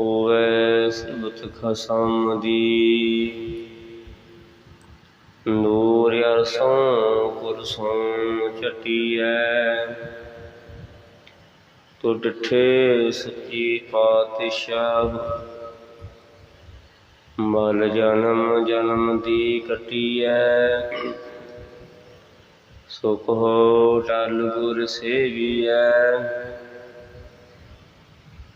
ਹੋਵੇ ਸਿਬਤ ਖਸਮ ਦੀ ਨੂਰ ਅਰਸੋਂ ਕੁਰਸੋਂ ਚਟੀਐ ਤੋ ਡਿਠੇ ਸੱਚੀ ਪਾਤਸ਼ਾਹ ਮਲ ਜਨਮ ਜਨਮ ਦੀ ਕਟੀਐ। ਸੁਖ ਹੋ ਟਲ ਗੁਰ ਸੇਵੀਐ।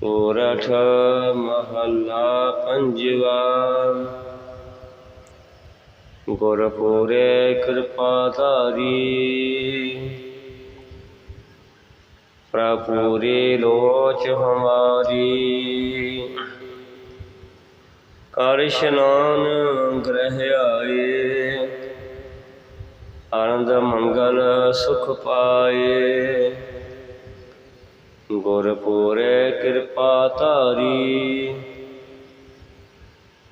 ਸੋਰਠ ਮਹੱਲਾ ਪੰਜਵਾ ਗੁਰਪੁਰੇ ਕਿਰਪਾ ਧਾਰੀ ਪ੍ਰਪੂਰੇ ਲੋਚ ਹਮਾਰੀ ਕਰ ਇਸ਼ਨਾਨ ਗ੍ਰਹਿ ਆਏ ਆਨੰਦ ਮੰਗਲ ਸੁਖ ਪਾਏ ਗੁਰਪੁਰੇ ਕਿਰਪਾ ਧਾਰੀ।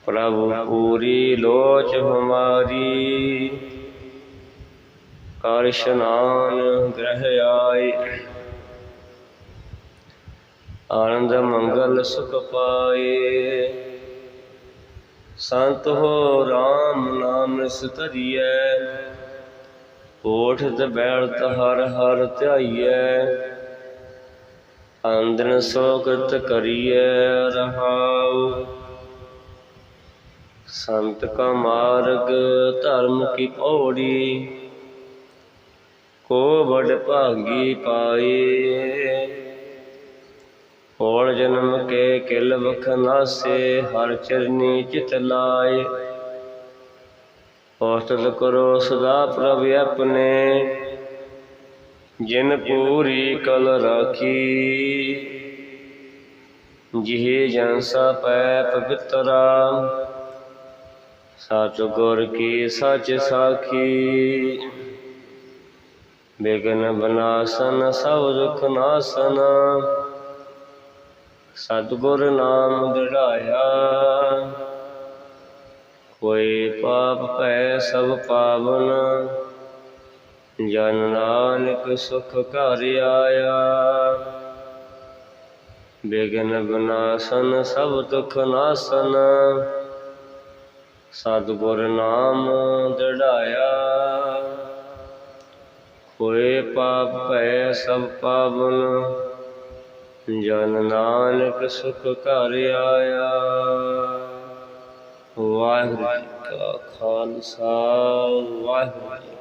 ਪ੍ਰਭੂ ਪੂਰੀ ਲੋਚ ਹਮਾਰੀ। ਕਰ ਇਸ਼ਨਾਨ ਗ੍ਰਹਿ ਆਏ। ਆਨੰਦ ਮੰਗਲ ਸੁਖ ਪਾਏ। ਸੰਤ ਹੋ RAM ਨਾਮ ਸਤਰੀਐ ਓਠ ਤੇ ਬੈਠ ਹਰ ਹਰ ਧਿਆਈਐ ਅੰਦਨ ਸੋਗਤ ਕਰੀਐ ਰਹਾਉ। ਸੰਤ ਕਾ ਮਾਰਗ ਧਰਮ ਕੀ ਪੌੜੀ ਕੋ ਬੜ ਭਾਗੀ ਪਾਏ ਹੋਣ ਜਨਮ ਕੇ ਕਿਲ ਵਖ ਹਰ ਚਰਨੀ ਚਿਤ ਲਾਏ। ਔਸਤ ਕਰੋ ਸਦਾ ਪ੍ਰਭ ਆਪਣੇ। ਜਿਨ ਪੂਰੀ ਕਲ ਰਾਖੀ, ਜਿਹੇ ਜਨਸਾ ਪੈ ਪਵਿੱਤਰਾ, ਸਚ ਗੁਰ ਕੀ ਸਚ ਸਾਖੀ। ਬੇਗਨ ਬਨਾਸਨ, ਸਭ ਦੁਖ ਨਾਸਨ, ਸਤਿਗੁਰ ਨਾਮ ਦ੍ਰਿੜਾਇਆ ਕੋਈ ਪਾਪ ਭੈ ਸਭ ਪਾਵਨ ਜਨ ਨਾਨਕ ਸੁਖ ਘਰ ਆਇਆ। ਬੇਗਨ ਬਨਾਸਨ, ਸਭ ਦੁਖ ਨਾਸਨ। ਸਤਿਗੁਰ ਨਾਮ ਦੜਾਇਆ ਹੋਏ ਪਾਪ ਭੈ ਸਭ ਪਾਵਨ। ਜਨ ਨਾਨਕ ਸੁਖ ਘਰ ਆਇਆ। ਵਾਹਿਗੁਰੂ ਜੀ ਕਾ ਖਾਲਸਾ, ਵਾਹਿਗੁਰੂ